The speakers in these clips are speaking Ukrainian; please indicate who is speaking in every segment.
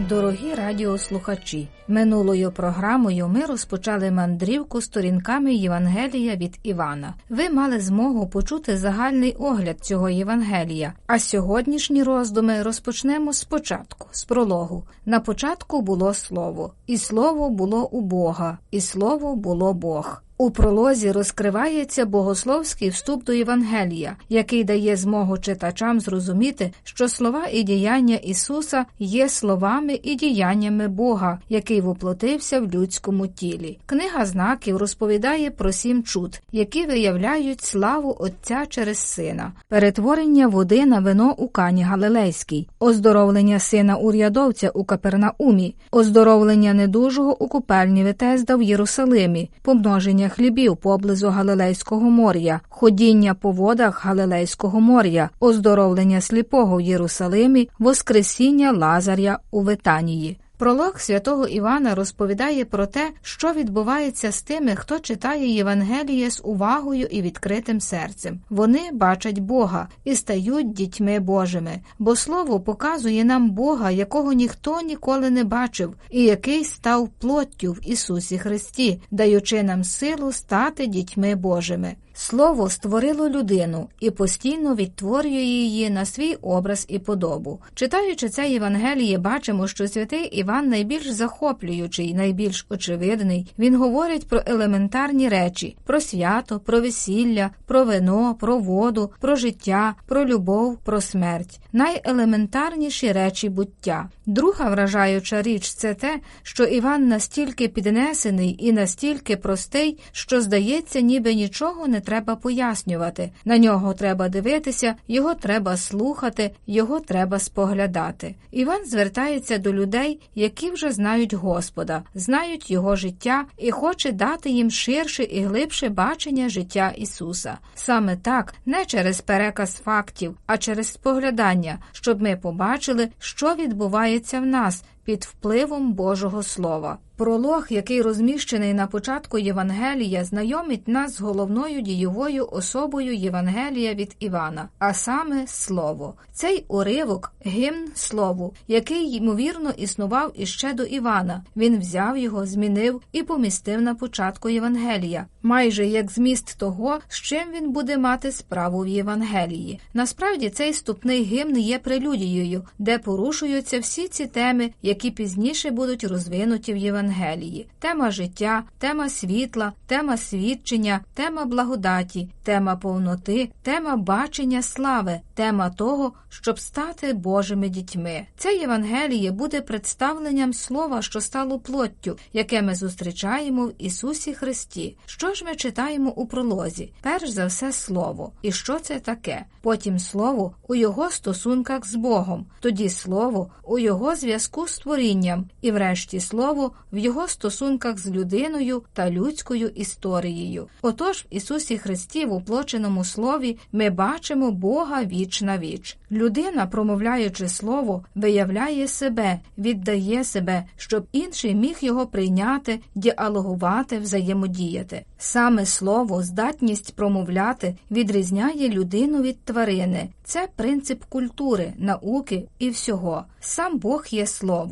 Speaker 1: Дорогі радіослухачі, минулою програмою ми розпочали мандрівку сторінками Євангелія від Івана. Ви мали змогу почути загальний огляд цього Євангелія. А сьогоднішні роздуми розпочнемо спочатку, з прологу. На початку було слово, і слово було у Бога, і слово було Бог. У пролозі розкривається богословський вступ до Євангелія, який дає змогу читачам зрозуміти, що слова і діяння Ісуса є словами і діяннями Бога, який воплотився в людському тілі. Книга знаків розповідає про сім чуд, які виявляють славу Отця через Сина, перетворення води на вино у Кані Галилейській, оздоровлення сина урядовця у Капернаумі, оздоровлення недужого у купельні Ветезда в Єрусалимі, помноження хлібів поблизу Галилейського моря, ходіння по водах Галилейського моря, оздоровлення сліпого в Єрусалимі, воскресіння Лазаря у Ветанії. Пролог святого Івана розповідає про те, що відбувається з тими, хто читає Євангеліє з увагою і відкритим серцем. Вони бачать Бога і стають дітьми Божими, бо Слово показує нам Бога, якого ніхто ніколи не бачив, і який став плоттю в Ісусі Христі, даючи нам силу стати дітьми Божими. Слово створило людину і постійно відтворює її на свій образ і подобу. Читаючи це Євангеліє, бачимо, що святий Іван найбільш захоплюючий, найбільш очевидний. Він говорить про елементарні речі: про свято, про весілля, про вино, про воду, про життя, про любов, про смерть, найелементарніші речі буття. Друга вражаюча річ це те, що Іван настільки піднесений і настільки простий, що здається, ніби нічого не треба пояснювати. На нього треба дивитися, його треба слухати, його треба споглядати. Іван звертається до людей, які вже знають Господа, знають його життя і хоче дати їм ширше і глибше бачення життя Ісуса. Саме так, не через переказ фактів, а через споглядання, щоб ми побачили, що відбувається в нас під впливом Божого Слова. Пролог, який розміщений на початку Євангелія, знайомить нас з головною дієвою особою Євангелія від Івана, а саме Слово. Цей уривок гімн Слову, який ймовірно існував іще до Івана. Він взяв його, змінив і помістив на початку Євангелія, майже як зміст того, з чим він буде мати справу в Євангелії. Насправді цей ступний гімн є прелюдією, де порушуються всі ці теми, які пізніше будуть розвинуті в. Євангелії, тема життя, тема світла, тема свідчення, тема благодаті, тема повноти, тема бачення слави, тема того, щоб стати Божими дітьми. Це Євангеліє буде представленням слова, що стало плоттю, яке ми зустрічаємо в Ісусі Христі. Що ж ми читаємо у пролозі? Перш за все слово. І що це таке? Потім слово у його стосунках з Богом, тоді слово у його зв'язку з творінням, і врешті слово в його стосунках з людиною та людською історією. Отож, в Ісусі Христі, в уплоченому слові, ми бачимо Бога віч на віч. Людина, промовляючи слово, виявляє себе, віддає себе, щоб інший міг його прийняти, діалогувати, взаємодіяти. Саме слово, здатність промовляти відрізняє людину від тварини. Це принцип культури, науки і всього. Сам Бог є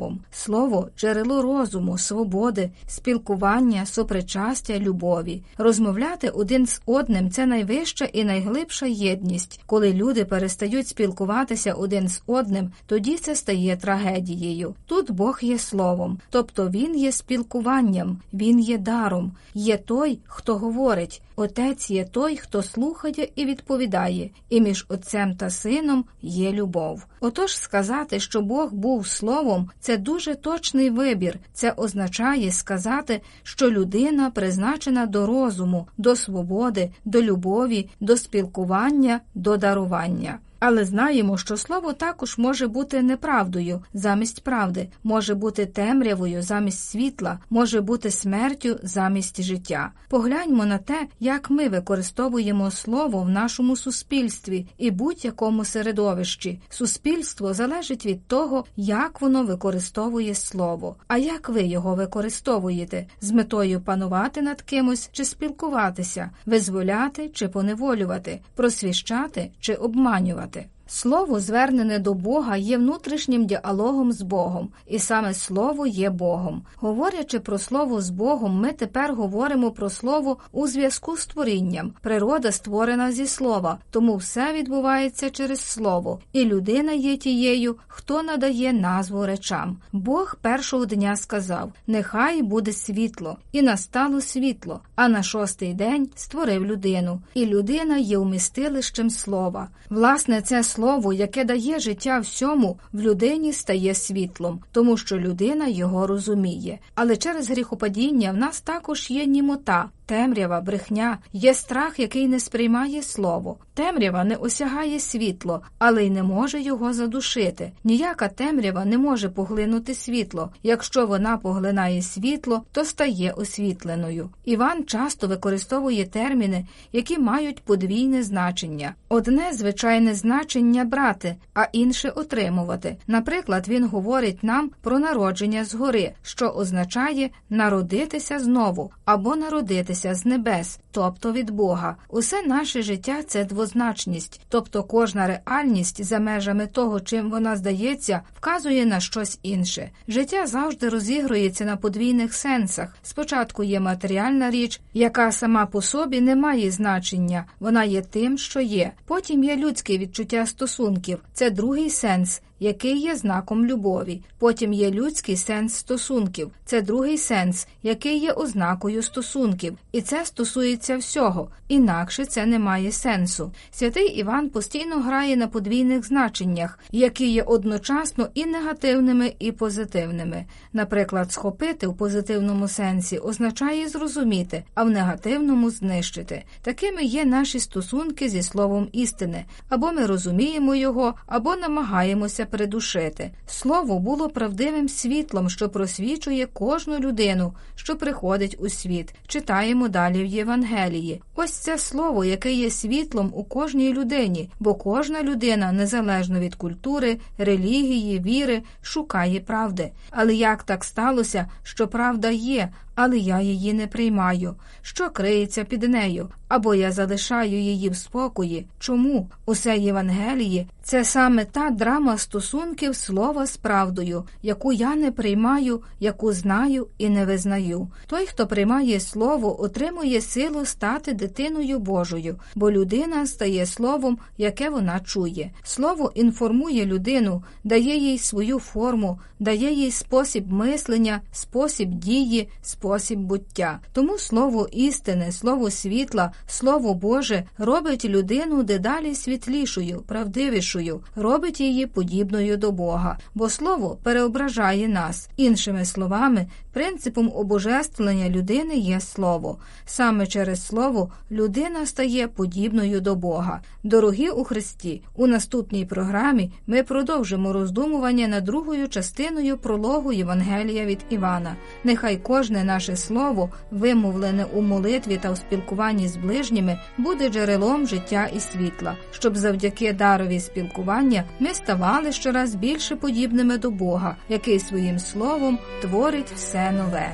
Speaker 1: словом, слово джерело розуму, свободи, спілкування, сопричастя, любові. Розмовляти один з одним це найвища і найглибша єдність. Коли люди перестають спілкуватися один з одним, тоді це стає трагедією. Тут Бог є словом, тобто Він є спілкуванням, Він є даром, є той, хто говорить. Отець є той, хто слухає і відповідає, і між отцем та сином є любов. Отож сказати, що Бог був словом, це дуже точний вибір. Це означає сказати, що людина призначена до розуму, до свободи, до любові, до спілкування, до дарування. Але знаємо, що слово також може бути неправдою замість правди, може бути темрявою замість світла, може бути смертю замість життя. Погляньмо на те, як ми використовуємо слово в нашому суспільстві і будь-якому середовищі. Суспільство залежить від того, як воно використовує слово. А як ви його використовуєте з метою панувати над кимось чи спілкуватися, визволяти чи поневолювати, просвіщати чи обманювати. Слово, звернене до Бога, є внутрішнім діалогом з Богом, і саме Слово є Богом. Говорячи про Слово з Богом, ми тепер говоримо про Слово у зв'язку з творінням. Природа створена зі слова, тому все відбувається через Слово, і людина є тією, хто надає назву речам. Бог першого дня сказав: Нехай буде світло, і настало світло. А на шостий день створив людину, і людина є вмістилищем слова. Власне, це слово, яке дає життя всьому, в людині стає світлом, тому що людина його розуміє. Але через гріхопадіння в нас також є німота, темрява, брехня, є страх, який не сприймає слово. Темрява не осягає світло, але й не може його задушити. Ніяка темрява не може поглинути світло. Якщо вона поглинає світло, то стає освітленою. Іван часто використовує терміни, які мають подвійне значення. Одне звичайне значення брати, а інше отримувати. Наприклад, він говорить нам про народження згори, що означає народитися знову або народитися з небес, тобто від Бога. Усе наше життя це двозначність, тобто кожна реальність за межами того, чим вона здається, вказує на щось інше. Життя завжди розігрується на подвійних сенсах. Спочатку є матеріальна річ, яка сама по собі не має значення, вона є тим, що є. Потім є людське відчуття стосунків, це другий сенс. Який є знаком любові, потім є людський сенс стосунків, це другий сенс, який є ознакою стосунків, і це стосується всього, інакше це не має сенсу. Святий Іван постійно грає на подвійних значеннях, які є одночасно і негативними, і позитивними. Наприклад, схопити в позитивному сенсі означає зрозуміти, а в негативному знищити. Такими є наші стосунки зі словом істини, або ми розуміємо його, або намагаємося придушити. Слово було правдивим світлом, що просвічує кожну людину, що приходить у світ. Читаємо далі в Євангелії. Ось це слово, яке є світлом у кожній людині, бо кожна людина, незалежно від культури, релігії, віри, шукає правди. Але як так сталося, що правда є, але я її не приймаю. Що криється під нею? Або я залишаю її в спокої. Чому усе Євангеліє це саме та драма стосунків слова з правдою, яку я не приймаю, яку знаю і не визнаю. Той, хто приймає слово, отримує силу стати дитиною Божою, бо людина стає словом, яке вона чує. Слово інформує людину, дає їй свою форму, дає їй спосіб мислення, спосіб дії, спосіб буття. Тому слово істини, слово світла, слово Боже робить людину дедалі світлішою, правдивішою, робить її подібною до Бога, бо слово переображає нас. Іншими словами, принципом обожествлення людини є слово. Саме через слово людина стає подібною до Бога. Дорогі у Христі, у наступній програмі ми продовжимо роздумування над другою частиною прологу Євангелія від Івана. Нехай кожне наше слово, вимовлене у молитві та у спілкуванні з ближніми, буде джерелом життя і світла, щоб завдяки дарові спілкування ми ставали щораз більше подібними до Бога, який своїм словом творить все нове.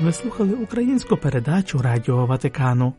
Speaker 2: Ви слухали українську передачу Радіо Ватикану.